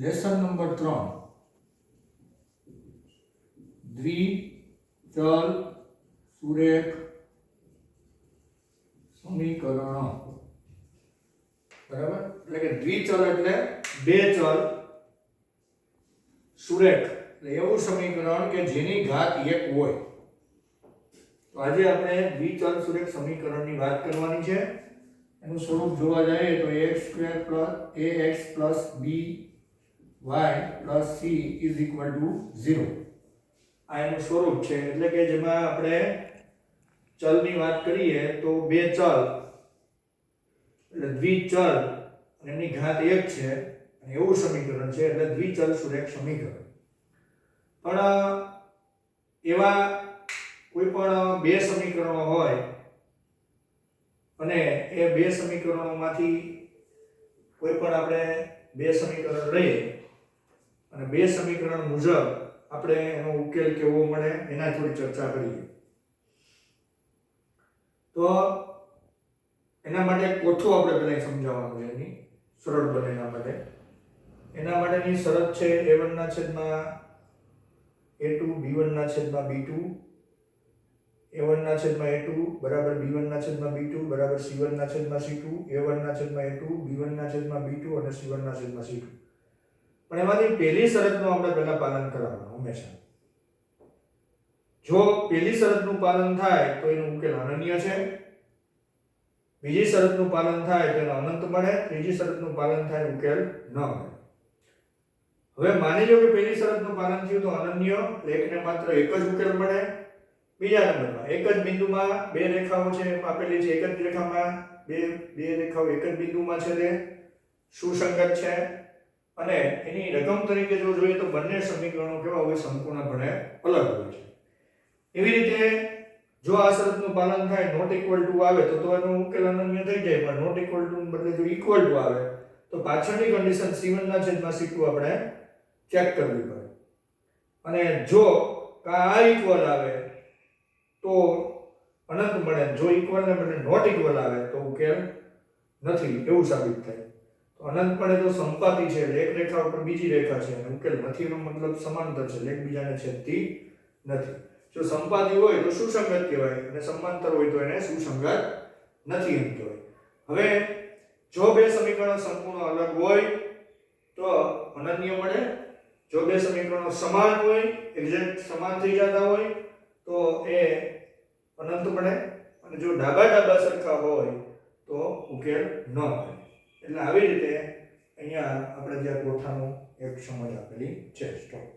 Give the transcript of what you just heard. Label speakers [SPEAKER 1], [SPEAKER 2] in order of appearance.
[SPEAKER 1] Lesson number ત્રણ દ્વિચલ સુરેખ સમીકરણ બરાબર? એટલે કે દ્વિચલ એટલે બે ચલ, સુરેખ. એટલે એવું સમીકરણ કે જેની ઘાત એક હોય. તો આજે આપણે દ્વિચલ સુરેખ સમીકરણની વાત કરવાની છે. એનું સ્વરૂપ જોવા જઈએ તો x square plus a x plus b y plus c is equal to zero આ એનું સ્વરૂપ છે. એટલે કે જેમાં આપણે ચલની વાત કરીએ તો બે ચલ, એટલે દ્વિચલ અને એમની ઘાત એક છે. અને એવું સમીકરણ છે, એટલે દ્વિચલ સુરેખ સમીકરણ. પણ એવા કોઈ પણ બે સમીકરણો હોય અને એ બે સમીકરણોમાંથી કોઈ પણ આપણે બે સમીકરણ લઈએ અને બે સમીકરણ મુજબ આપણે એનો ઉકેલ કેવો મળે એના થોડી ચર્ચા કરીએ. તો એના માટે કોઠું આપણે પહેલાં સમજાવવાનું છે એની. સરળ બને એના માટે. એના માટેની શરત છે એ વનના છેદમાં એ ટુ બી વનના છેદમાં બી ટુ એ વનના છેદમાં એ ટુ બરાબર બી વનના છેદમાં બી ટુ બરાબર સી વનના છેદમાં સી ટુ એ વનના છેદમાં એ ટુ બી વનના છેદમાં બી ટુ અને સી વનના છેદમાં સી ટુ પણ એમાંથી પહેલી શરતનું આપણે પહેલા પાલન કરાવવાનું હંમેશા. જો પહેલી શરતનું પાલન થાય, તો એનો ઉકેલ અનન્ય છે. બીજી શરતનું પાલન થાય, તો એનો અનંત મળે. ત્રીજી શરતનું પાલન થાય, ઉકેલ ન મળે. હવે માની લો કે પહેલી શરતનું પાલન થયું તો અનન્ય એકને માત્ર એક જ ઉકેલ મળે. બીજા નંબરમાં એક જ બિંદુમાં બે રેખાઓ છે આપેલી છે, એક જ રેખામાં બે બે રેખાઓ એક જ બિંદુમાં છે તે. સુસંગત છે. અને એની રકમ તરીકે જો જોઈએ તો બંને સમીકરણો કેવા હોય સંપૂર્ણપણે અલગ હોય છે. એવી રીતે જો આ શરતનું પાલન થાય નોટ ઇક્વલ ટુ આવે, તો તો એનો ઉકેલ અનન્ય થઈ જાય, પણ નોટ ઇક્વલ ટુ બદલે જો ઇક્વલ ટુ આવે, તો પાછળની કન્ડિશન C1 ના છેદમાં C2 આપણે ચેક કરવી પડે. અને જો કા આ ઇક્વલ આવે, તો અનંત મળે, જો ઇક્વલ ને બદલે નોટ ઇક્વલ આવે, તો ઉકેલ નથી, એવું સાબિત થાય. તો અનંત પડે તો સંપાતી છે એક રેખા ઉપર બીજી રેખા છે. અને ઉકેલ નથીનો મતલબ સમાંતર છે, એકબીજાને છેદતી નથી. જો સંપાતી હોય તો સુસંગત કહેવાય અને સમાંતર હોય તો એને સુસંગત નથી એમ કહેવાય. હવે જો બે સમીકરણો સંપૂર્ણ અલગ હોય તો અનન્ય મળે. જો બે સમીકરણો સમાન હોય, એક્ઝેક્ટ સમાન થઈ જતા હોય, તો એ અનંત મળે. અને જો ડાબા ડાબા સરખા હોય તો ઉકેલ ન મળે. એટલે આવી રીતે અહીંયા આપણે જે કોઠાનું એક સમજ આપેલી છે સ્ટોપ